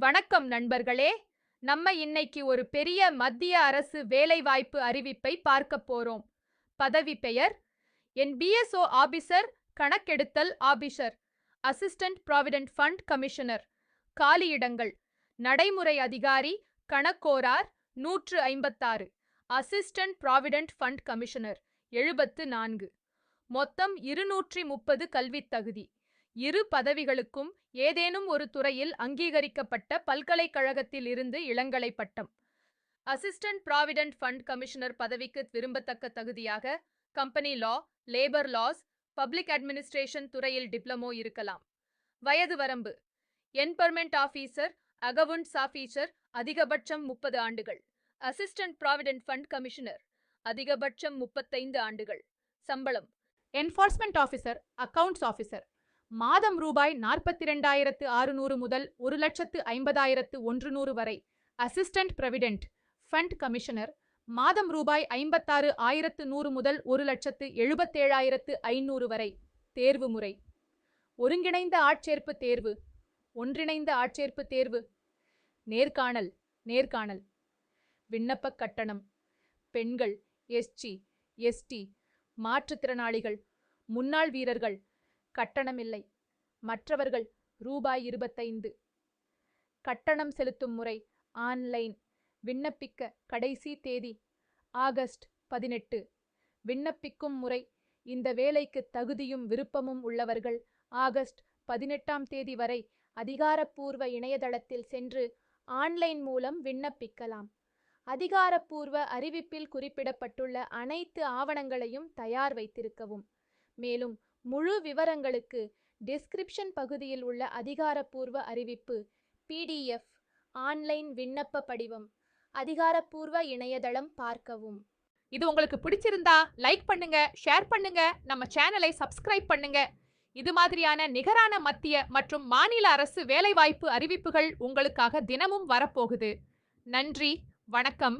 வணக்கம் நண்பர்களே. நம்ம இன்னைக்கு ஒரு பெரிய மத்திய அரசு வேலைவாய்ப்பு அறிவிப்பை பார்க்க போறோம். பதவி பெயர் என் PSO officer கணக்கெடுத்தல் officer assistant provident fund commissioner காலியிடங்கள் நடைமுறை அதிகாரி கணக்கோரார் நூற்று ஐம்பத்தாறு அசிஸ்டன்ட் ப்ராவிடென்ட் ஃபண்ட் கமிஷனர் எழுபத்து நான்கு. மொத்தம் இருநூற்றி முப்பது கல்வித் தகுதி. இரு பதவிகளுக்கும் ஏதேனும் ஒரு துறையில் அங்கீகரிக்கப்பட்ட பல்கலைக்கழகத்தில் இருந்து இளங்கலை பட்டம். அசிஸ்டன்ட் ப்ராவிடென்ட் ஃபண்ட் கமிஷனர் பதவிக்கு விரும்பத்தக்க தகுதியாக company law labour laws public administration துறையில் டிப்ளமோ இருக்கலாம். வயது வரம்பு. என்பர்மெண்ட் ஆஃபீஸர் அகவுண்ட்ஸ் ஆஃபீஸர் அதிகபட்சம் முப்பது ஆண்டுகள். அசிஸ்டன்ட் ப்ராவிடென்ட் ஃபண்ட் கமிஷனர் அதிகபட்சம் முப்பத்தைந்து ஆண்டுகள். சம்பளம். என்ஃபோர்ஸ்மெண்ட் ஆஃபீஸர் அக்கவுண்ட்ஸ் ஆஃபீஸர் மாதம் ரூபாய் நாற்பத்தி ரெண்டாயிரத்து ஆறுநூறு முதல் ஒரு லட்சத்து ஐம்பதாயிரத்து ஒன்று நூறு வரை. அசிஸ்டன்ட் பிரவிடென்ட் ஃபண்ட் கமிஷனர் மாதம் ரூபாய் ஐம்பத்தாறு ஆயிரத்து நூறு முதல் ஒரு லட்சத்து எழுபத்தேழாயிரத்து ஐநூறு வரை. தேர்வு முறை. ஒருங்கிணைந்த ஆட்சேர்ப்பு தேர்வு. ஒன்றிணைந்த ஆட்சேர்ப்பு தேர்வு. நேர்காணல் நேர்காணல். விண்ணப்ப கட்டணம். பெண்கள் எஸ்சி எஸ்டி மாற்றுத்திறனாளிகள் முன்னாள் வீரர்கள் கட்டணமில்லை. மற்றவர்கள் ரூபாய் இருபத்தைந்து. கட்டணம் செலுத்தும் முறை ஆன்லைன். விண்ணப்பிக்க கடைசி தேதி ஆகஸ்ட் பதினெட்டு. விண்ணப்பிக்கும் முறை இந்த வேலைக்கு தகுதியும் விருப்பமும் உள்ளவர்கள் ஆகஸ்ட் பதினெட்டாம் தேதி வரை அதிகாரப்பூர்வ இணையதளத்தில் சென்று ஆன்லைன் மூலம் விண்ணப்பிக்கலாம். அதிகாரப்பூர்வ அறிவிப்பில் குறிப்பிடப்பட்டுள்ள அனைத்து ஆவணங்களையும் தயார் வைத்திருக்கவும். மேலும் முழு விவரங்களுக்கு டிஸ்கிரிப்ஷன் பகுதியில் உள்ள அதிகாரப்பூர்வ அறிவிப்பு பிடிஎஃப் ஆன்லைன் விண்ணப்ப படிவம் அதிகாரப்பூர்வ இணையதளம் பார்க்கவும். இது உங்களுக்கு பிடிச்சிருந்தா லைக் பண்ணுங்க ஷேர் பண்ணுங்க நம்ம சேனலை சப்ஸ்கிரைப் பண்ணுங்க. இது மாதிரியான நிகரான மத்திய மற்றும் மாநில அரசு வேலைவாய்ப்பு அறிவிப்புகள் உங்களுக்காக தினமும் வரப்போகுது. நன்றி வணக்கம்.